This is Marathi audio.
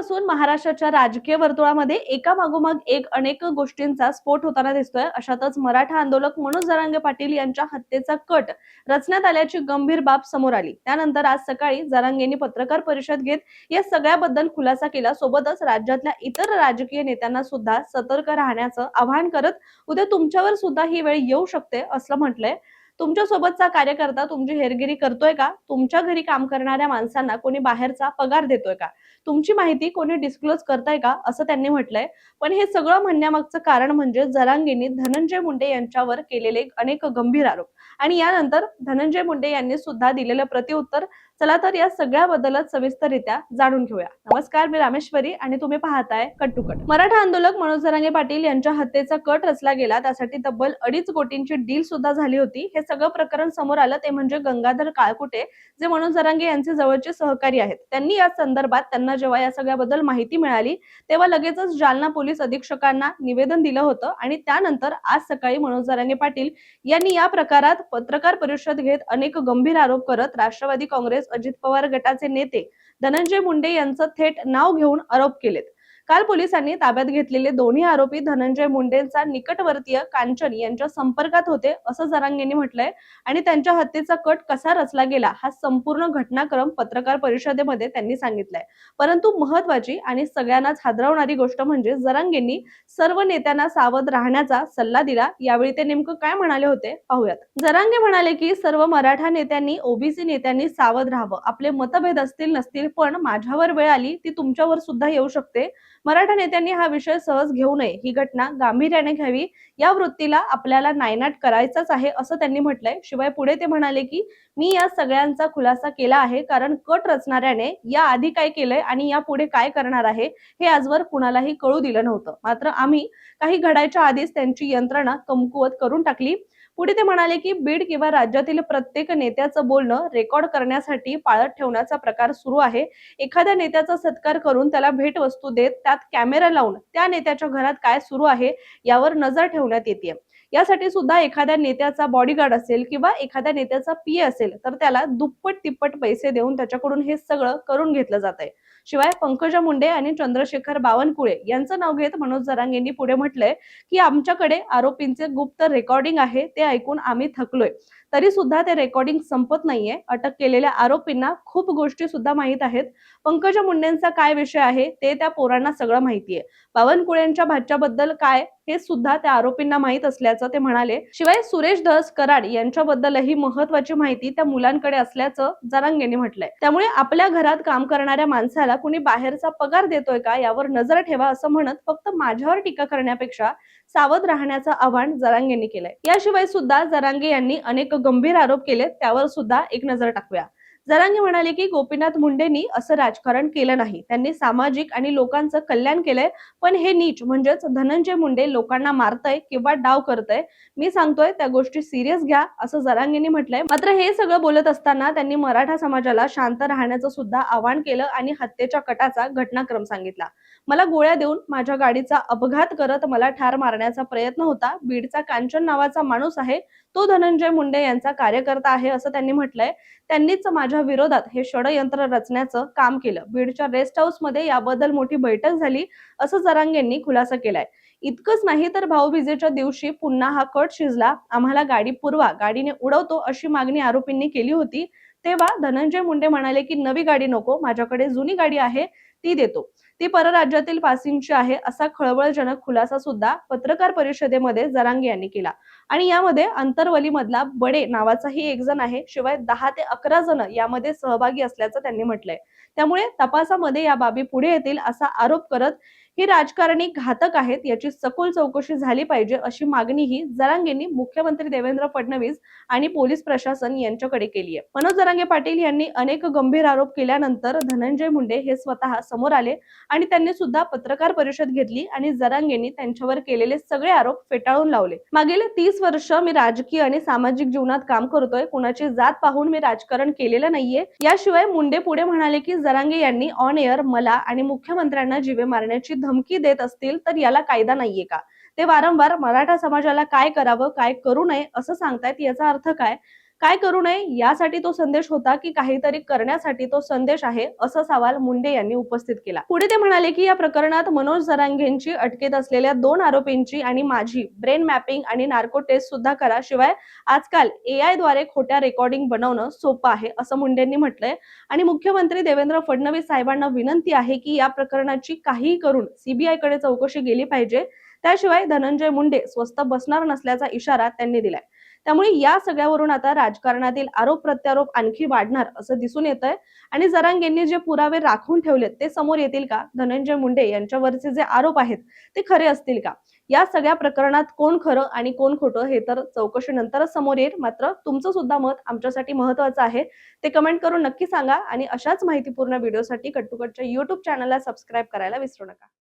दिवसापासून महाराष्ट्राच्या राजकीय वर्तुळामध्ये एका मागोमाग एक अनेक गोष्टींचा स्फोट होताना दिसतोय. अशातच मराठा आंदोलक मनोज जरांगे पाटील यांच्या हत्येचा कट रचण्यात आल्याची गंभीर बाब समोर आली. त्यानंतर आज सकाळी जरांगेंनी पत्रकार परिषद घेत या सगळ्याबद्दल खुलासा केला. सोबतच राज्यातल्या इतर राजकीय नेत्यांना सुद्धा सतर्क राहण्याचं आवाहन करत उद्या तुमच्यावर सुद्धा ही वेळ येऊ शकते असं म्हटलंय. तुमच्या सोबतचा कार्यकर्ता तुमची हेरगिरी करतोय का? तुमच्या घरी काम करणाऱ्या माणसांना कोणी बाहेरचा पगार देतोय का? तुमची माहिती कोणी डिस्क्लोज करताय का? असं त्यांनी म्हटलंय. पण हे सगळं म्हणण्यामागचं कारण म्हणजे जरांगेंनी धनंजय मुंडे यांच्यावर केलेले अनेक गंभीर आरोप. आणि यानंतर धनंजय मुंडे यांनी सुद्धा दिलेलं प्रतिउत्तर चला तर या सगळ्याबद्दलच सविस्तररित्या जाणून घेऊया. नमस्कार मी रामेश्वरी आणि तुम्ही पाहताय कट टू कट मराठा आंदोलक मनोज जरांगे पाटील यांच्या हत्येचा कट रचला गेला त्यासाठी तब्बल अडीच कोटींची डील सुद्धा झाली होती. हे सगळं प्रकरण समोर आलं ते म्हणजे गंगाधर काळकुटे जे मनोज जरांगे यांचे जवळचे सहकारी आहेत. त्यांनी या संदर्भात त्यांना जेव्हा या सगळ्याबद्दल माहिती मिळाली तेव्हा लगेचच जालना पोलीस अधीक्षकांना निवेदन दिलं होतं आणि त्यानंतर आज सकाळी मनोज जरांगे पाटील यांनी या प्रकारात पत्रकार परिषद घेत अनेक गंभीर आरोप करत राष्ट्रवादी काँग्रेस अजित पवार गटाचे नेते. धनंजय मुंडे यांचं थेट नाव घेऊन आरोप केलेत. काल पोलिसांनी ताब्यात घेतलेले दोन्ही आरोपी धनंजय मुंडेंचा निकटवर्तीय कांचन यांच्या संपर्कात होते असं जरांगेंनी म्हटलंय. आणि त्यांच्या हत्येचा कट कसा रचला गेला हा संपूर्ण घटनाक्रम पत्रकार परिषदेमध्ये त्यांनी सांगितलाय. परंतु महत्वाची आणि सगळ्यांनाच हादरवणारी गोष्ट म्हणजे जरांगेंनी सर्व नेत्यांना सावध राहण्याचा सल्ला दिला. यावेळी ते नेमकं काय म्हणाले होते पाहूयात. जरांगे म्हणाले की सर्व मराठा नेत्यांनी ओबीसी नेत्यांनी सावध राहावं. आपले मतभेद असतील नसतील पण माझ्यावर वेळ आली ती तुमच्यावर सुद्धा येऊ शकते. मराठा नेत्यांनी हा विषय सहज घेऊ नये. ही घटना गांभीर्याने घ्यावी. या वृत्तीला आपल्याला नायनाट करायचाच आहे असं त्यांनी म्हटलंय. शिवाय पुढे ते म्हणाले की मी या सगळ्यांचा खुलासा केला आहे कारण कट रचणाऱ्याने या आधी काय केलंय आणि या पुढे काय करणार आहे हे आजवर कुणालाही कळू दिलं नव्हतं. मात्र आम्ही काही घडायच्या आधीच त्यांची यंत्रणा कमकुवत करून टाकली. पुढे ते म्हणाले की बीड किंवा राज्यातील प्रत्येक नेत्याचं बोलणं रेकॉर्ड करण्यासाठी पाळत ठेवण्याचा प्रकार सुरू आहे. एखाद्या नेत्याचा सत्कार करून त्याला भेटवस्तू देत त्यात कॅमेरा लावून त्या नेत्याच्या घरात काय सुरू आहे यावर नजर ठेवण्यात येते यासाठी सुद्धा एखाद्या नेत्याचा बॉडीगार्ड असेल किंवा एखाद्या नेत्याचा पी असेल तर त्याला दुप्पट तिप्पट पैसे देऊन त्याच्याकडून हे सगळं करून घेतलं जात आहे शिवाय पंकजा मुंडे आणि चंद्रशेखर बावनकुळे यांचं नाव घेत मनोज जरांगेंनी पुढे म्हटलंय की आमच्याकडे आरोपींचे गुप्त रेकॉर्डिंग आहे ते ऐकून आम्ही थकलोय. तरी सुद्धा ते रेकॉर्डिंग संपत नाहीये. अटक केलेल्या आरोपींना खूप गोष्टी सुद्धा माहीत आहेत. पंकजा मुंडेंचा काय विषय आहे ते त्या पोरांना सगळं माहितीये. बावनकुळेंच्या भाच्याबद्दल काय हे सुद्धा त्या आरोपींना माहीत असल्याचं ते म्हणाले. शिवाय सुरेश धस कराड यांच्याबद्दलही महत्वाची माहिती त्या मुलांकडे असल्याचं जरांगेंनी म्हटलंय. त्यामुळे आपल्या घरात काम करणाऱ्या माणसाला कुणी बाहेरचा पगार देतोय का यावर नजर ठेवा असं म्हणत फक्त माझ्यावर टीका करण्यापेक्षा सावध राहण्याचं आवाहन जरांगेंनी केलंय. याशिवाय सुद्धा जरांगे यांनी अनेक गंभीर आरोप केले त्यावर सुद्धा एक नजर टाकूया. जरांगे म्हणाले की गोपीनाथ मुंडेंनी असं राजकारण केलं नाही. त्यांनी सामाजिक आणि लोकांचं कल्याण केलंय पण हे नीच म्हणजेच धनंजय मुंडे लोकांना मारतय किंवा डाव करतय. मी सांगतोय त्या गोष्टी सिरियस घ्या असं जरांगेंनी म्हटलंय. मात्र हे सगळं बोलत असताना त्यांनी मराठा समाजाला शांत राहण्याचं सुद्धा आवाहन केलं आणि हत्येच्या कटाचा घटनाक्रम सांगितला. मला गोळ्या देऊन माझ्या गाडीचा अपघात करत मला ठार मारण्याचा प्रयत्न होता. बीडचा कांचन नावाचा माणूस आहे तो धनंजय मुंडे यांचा कार्यकर्ता आहे असं त्यांनी म्हटलंय. त्यांनीच माझ्या विरोधात हे षडयंत्र रचण्याचं काम केलं. बीडच्या रेस्ट हाऊसमध्ये याबद्दल मोठी बैठक झाली असं जरांगेंनी खुलासा केलाय. इतकंच नाही तर भाऊबीजेच्या दिवशी पुन्हा हा कट शिजला. आम्हाला गाडी पुरवा गाडीने उडवतो अशी मागणी आरोपींनी केली होती. तेव्हा धनंजय मुंडे म्हणाले की नवी गाडी नको माझ्याकडे जुनी गाडी आहे ती देतो. ती परराज्यातील पासिंगची आहे असा खळबळजनक खुलासा सुद्धा पत्रकार परिषदेमध्ये जरांगे यांनी केला. आणि यामध्ये अंतरवली मधला बडे नावाचाही एक जण आहे शिवाय दहा ते अकरा जण यामध्ये सहभागी असल्याचं त्यांनी म्हटलंय. त्यामुळे तपासामध्ये या बाबी पुढे येतील असा आरोप करत ही राजकारणी घातक आहेत याची सखोल चौकशी झाली पाहिजे अशी मागणीही जरांगेंनी मुख्यमंत्री देवेंद्र फडणवीस आणि पोलीस प्रशासन यांच्याकडे केली आहे. मनोज जरांगे पाटील यांनी अनेक गंभीर आरोप केल्यानंतर धनंजय मुंडे हे स्वतः समोर आले आणि त्यांनी सुद्धा पत्रकार परिषद घेतली आणि जरांगेंनी त्यांच्यावर केलेले सगळे आरोप फेटाळून लावले. मागील तीस वर्ष मी राजकीय आणि सामाजिक जीवनात काम करतोय कुणाची जात पाहून मी राजकारण केलेलं नाहीये. याशिवाय मुंडे पुढे म्हणाले की जरांगे यांनी ऑन एअर मला आणि मुख्यमंत्र्यांना जीवे मारण्याची धमकी धमकी देत असतील तर याला कायदा नाहीये का? ते वारंवार मराठा समाजाला काय करावं काय करू नये असं सांगतायत याचा अर्थ काय? काय करू नये यासाठी तो संदेश होता की काहीतरी करण्यासाठी तो संदेश आहे असा सवाल मुंडे यांनी उपस्थित केला. पुढे ते म्हणाले की या प्रकरणात मनोज जरांगेंची अटकेत असलेल्या दोन आरोपींची आणि माझी ब्रेन मॅपिंग आणि नार्को टेस्ट सुद्धा करा शिवाय आजकाल एआयद्वारे खोट्या रेकॉर्डिंग बनवणं सोपं आहे असं मुंडेंनी म्हटलंय. आणि मुख्यमंत्री देवेंद्र फडणवीस साहेबांना विनंती आहे की या प्रकरणाची काहीही करून सीबीआयकडे चौकशी गेली पाहिजे. त्याशिवाय धनंजय मुंडे स्वस्त बसणार नसल्याचा इशारा त्यांनी दिलाय. त्यामुळे या सगळ्यावरून आता राजकारणातील आरोप प्रत्यारोप आणखी वाढणार असं दिसून येत आहे आणि जरांगेंनी जे पुरावे राखून ठेवलेत ते समोर येतील का? धनंजय मुंडे यांच्यावरचे जे आरोप आहेत ते खरे असतील का? या सगळ्या प्रकरणात कोण खरं आणि कोण खोटं हे तर चौकशीनंतरच समोर येईल. मात्र तुमचं सुद्धा मत आमच्यासाठी महत्वाचं आहे. ते कमेंट करून नक्की सांगा आणि अशाच माहितीपूर्ण व्हिडिओसाठी कट्टुकटच्या युट्यूब चॅनलला सबस्क्राईब करायला विसरू नका.